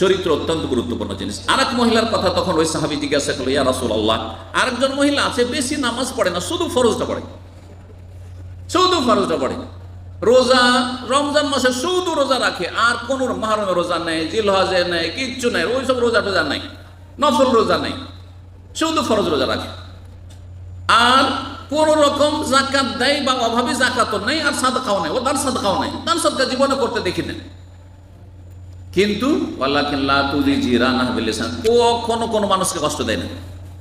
চরিত্র অত্যন্ত গুরুত্বপূর্ণ জিনিস। আরেক মহিলার কথা তখন ওই সাহাবি জিজ্ঞাসা করল, ইয়া রাসুল আল্লাহ আরেকজন মহিলা আছে, বেশি নামাজ পড়ে না, শুধু ফরজটা পড়ে। শুধু ফরজটা পড়ে। রোজা, রমজান মাসে শুধু রোজা রাখে, আর কোন মাহরমে রোজা নেই, জিলহাজে নেই, কিচ্ছু নেই ওই সব রোজা টোজা নেই, নফল রোজা নেই, শুধু ফরজ রোজা রাখে। আর কোন রকম জাকাত দেয় বা অভাবে জাকাতও নেই, আর সাদকাও নেই, ও দান সাদকাও নেই, দান সাদকা জীবনে করতে দেখি না কিন্তু কখনো কোনো মানুষকে কষ্ট দেয় না।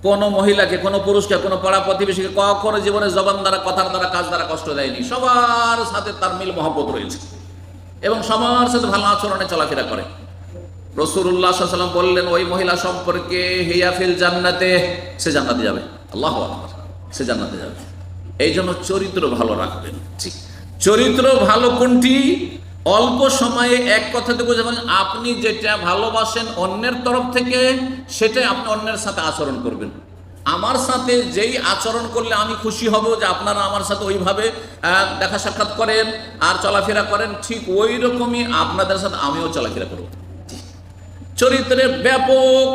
কোনো মহিলাকে, কোনো পুরুষকে, কোনো পাড়া প্রতিবেশীকে কখনো জীবনে জবান দ্বারা, কথার দ্বারা, কাজ দ্বারা কষ্ট দেয়নি। সবার সাথে তার মিল মহব্বত রয়েছে। এবং সবার সাথে ভালো আচরণে চলাফেরা করে। রসুল্লাহ সাল্লাম বললেন, ওই মহিলা সম্পর্কে হিয়াফিল জান্নাতে, সে জান্নাতে যাবে। আল্লাহ সে জান্নাতে যাবে। এই জন্য চরিত্র ভালো রাখবেন। ঠিক চরিত্র ভালো কোনটি? অল্প সময়ে এক কথাতে বোঝা মানে আপনি যেটা ভালোবাসেন অন্যের তরফ থেকে, সেটাই আপনি অন্যের সাথে আচরণ করবেন। আমার সাথে যেই আচরণ করলে আমি খুশি হব যে আপনারা আমার সাথে ওইভাবে দেখা সাক্ষাৎ করেন আর চলাফেরা করেন, ঠিক ওই রকমই আপনাদের সাথে আমিও চলাফেরা করব। চরিত্রের ব্যাপক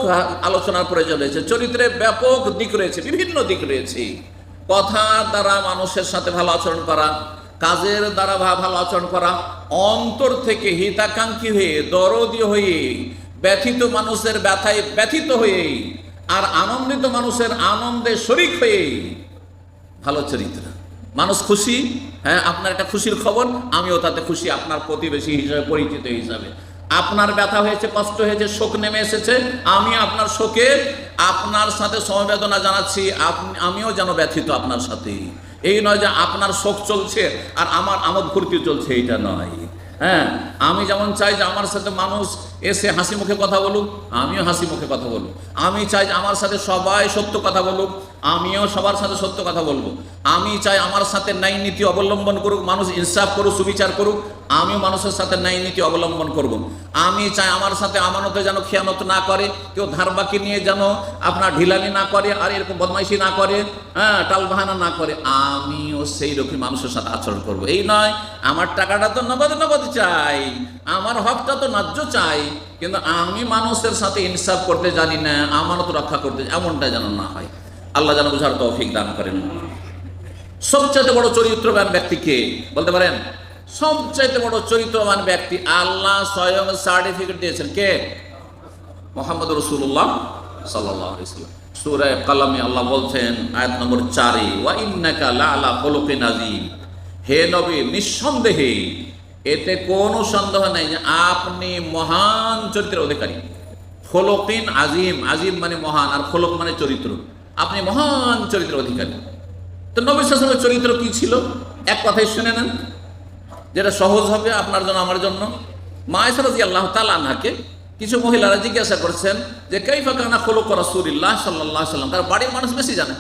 আলোচনার প্রয়োজন রয়েছে চরিত্রের ব্যাপক দিক রয়েছে, বিভিন্ন দিক রয়েছে। কথা দ্বারা মানুষের সাথে ভালো আচরণ করা কাজের দ্বারা ভালো আচরণ করা, অন্তর থেকে হিতাকাঙ্ক্ষী হয়ে, দরদি হয়ে, ব্যথিত মানুষের ব্যথায় ব্যথিত হয়ে, আর আনন্দিত মানুষের আনন্দে শরিক হয়ে। ভালো চরিত্র। মানুষ খুশি? হ্যাঁ আপনার একটা খুশির খবর, আমিও তাতে খুশি, আপনার প্রতিবেশী হিসাবে, পরিচিত হিসাবে। আপনার ব্যথা হয়েছে, কষ্ট হয়েছে, শোক নেমে এসেছে, আমি আপনার শোকে, আপনার সাথে সমবেদনা জানাচ্ছি আমিও যেন ব্যথিত আপনার সাথে। এই নয় যে আপনার শোক চলছে আর আমার আমোদ ফুর্তি চলছে, এইটা নয়। হ্যাঁ আমি যেমন চাই যে আমার সাথে মানুষ এসে হাসি মুখে কথা বলুক, আমিও হাসি মুখে কথা বলুক। আমি চাই যে আমার সাথে সবাই সত্য কথা বলুক আমিও সবার সাথে সত্য কথা বলব আমি চাই আমার সাথে ন্যায় নীতি অবলম্বন করুক, মানুষ ইনসাফ করুক, সুবিচার করুক, আমিও মানুষের সাথে ন্যায় নীতি অবলম্বন করব। আমি চাই আমার সাথে আমানতে যেন খেয়ানত না করে, কেউ ধার বাকি নিয়ে যেন আপনার ঢিলালি না করে, আর এরকম বদমাইশি না করে হ্যাঁ টালবাহানা না করে, আমিও সেই রকম মানুষের সাথে আচরণ করব। এই নয়, আমার টাকাটা তো নগদ নগদ চাই, আমার হকটা তো ন্যায্য চাই, কিন্তু আমি মানুষের সাথে ইনসাফ করতে জানি না, আমানত রক্ষা করতে, এমনটা যেন না হয় আল্লাহ যেন বুঝার তৌফিক দান করেন। সবচাইতে বড় চরিত্রবান ব্যক্তিকে বলতে পারেন, সবচাইতে বড় চরিত্রবান ব্যক্তি আল্লাহ স্বয়ং সার্টিফিকেট দিয়েছেন কে? মোহাম্মদ রসুল্লাহ সাল্লাহ সুরায় কালামে আল্লাহ বলছেন, আয়াত নম্বর চারে, ওয়া ইন্নাকা লা আলা খলুকিন আযীম। হে নবী, নিঃসন্দেহে এতে কোনো সন্দেহ নাই যে আপনি মহান চরিত্রের অধিকারী। খোলকিন আজিম আজিম মানে মহান, আর খোলক মানে চরিত্র। আপনি মহান চরিত্র অধিকারী। তো নবী শাসনের চরিত্র কি ছিল? এক কথাই শুনে নেন। যেটা সহজ হবে আপনার জন্য, আমার জন্য। মায়েসারাজি আল্লাহ তালা আনহাকে কিছু মহিলারা জিজ্ঞাসা করছেন যে, কাইফা কানা খোলক রাসূলিল্লাহ সাল্লাহ সাল্লাম তার বাড়ির মানুষ বেশি জানে।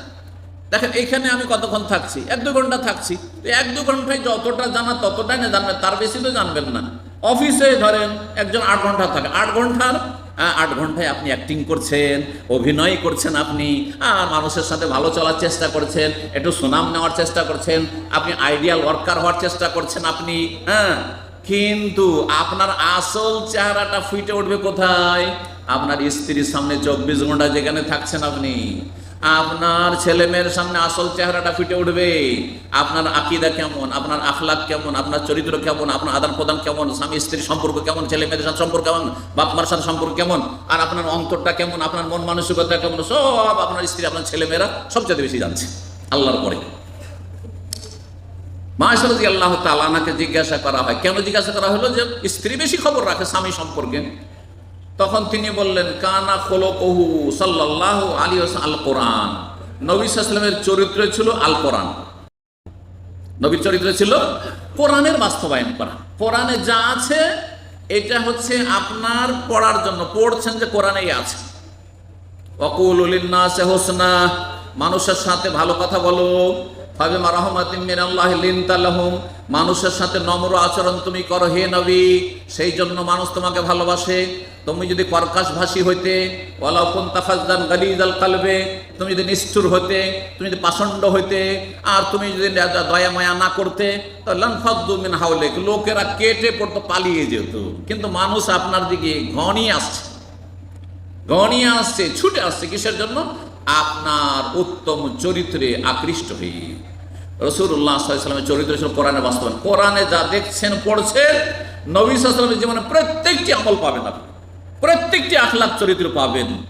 দেখেন, এইখানে আমি কতক্ষণ থাকছি? এক দু ঘণ্টা থাকছি। তো এক দু ঘন্টায় যতটা জানা ততটাই না জানবেন তার বেশি তো জানবেন না। অফিসে ধরেন একজন আট ঘণ্টা থাকে। আট ঘণ্টার আট ঘন্টায় আপনি অ্যাক্টিং করছেন, অভিনয় করছেন আপনি আর মানুষের সাথে ভালো চলার চেষ্টা করছেন, একটু সুনাম নেওয়ার চেষ্টা করছেন, আপনি আইডিয়াল ওয়ার্কার হওয়ার চেষ্টা করছেন আপনি হ্যাঁ? কিন্তু আপনার আসল চেহারাটা ফুটে উঠবে কোথায়? আপনার স্ত্রীর সামনে চব্বিশ ঘণ্টা যেখানে থাকছেন আপনি। আপনার ছেলে মেয়ের সামনে আসল চেহারাটা ফুটে উঠবে। আপনার আকিদা কেমন? আপনার আখলাক কেমন? আপনার চরিত্র কেমন? আপনার আদান প্রদান কেমন? স্বামী, স্ত্রীর সম্পর্ক কেমন? ছেলে মেয়েদের সাথে সম্পর্ক কেমন? বাপ মার সাথে সম্পর্ক কেমন? আর আপনার অন্তরটা কেমন? আপনার মন মানসিকতা কেমন? সব আপনার স্ত্রী, আপনার ছেলে মেয়েরা সবচেয়ে বেশি জানছে। আল্লাহর পরে। মাসারজি আল্লাহ তালানাকে জিজ্ঞাসা করা হয়। কেন জিজ্ঞাসা করা হলো যে স্ত্রী বেশি খবর রাখে স্বামী সম্পর্কে? তখন তিনি বললেন, কানা খোলো কহু সাল্লাহ আলী আল কোরআন নবী সাল্লামের চরিত্র ছিল আল কোরআন নবীর চরিত্র ছিল কোরআনের বাস্তবায়ন করা। কোরআনে যা আছে, এটা হচ্ছে আপনার পড়ার জন্য। পড়ছেন যে কোরআনেই আছে। অকুল উলিন্নাসে হোসনা, মানুষের সাথে ভালো কথা বলো। ফাবে মারহমাতিন মিনাল্লাহ লিনতালাহুম মানুষের সাথে নম্র আচরণ তুমি করো, হে নবী। সেই জন্য মানুষ তোমাকে ভালোবাসে। তুমি যদি কর্কাশ ভাষী হইতে, ওয়ালাউ কুনতা ফাজদান গালিজাল কালবে, তুমি যদি নিষ্ঠুর হতে তুমি যদি পাষণ্ড হইতে, আর তুমি যদি দয়া মায়া না করতে মিন হাওলেক, লোকেরা কেটে পড়তো, পালিয়ে যেত। কিন্তু মানুষ আপনার দিকে ঘনই আসছে। গনিয়ে আসছে, ছুটে আসছে। কিসের জন্য? আপনার উত্তম চরিত্রে আকৃষ্ট হয়ে সাল্লামের চরিত্র ছিল কোরআনে বাস্তবায়ন। কোরআনে যা দেখছেন, পড়ছেন, নবী সাল্লামের জীবনে প্রত্যেকটি আমল পাবেন আপনি। প্রত্যেকটি আখলাখ চরিত্র পাবেন।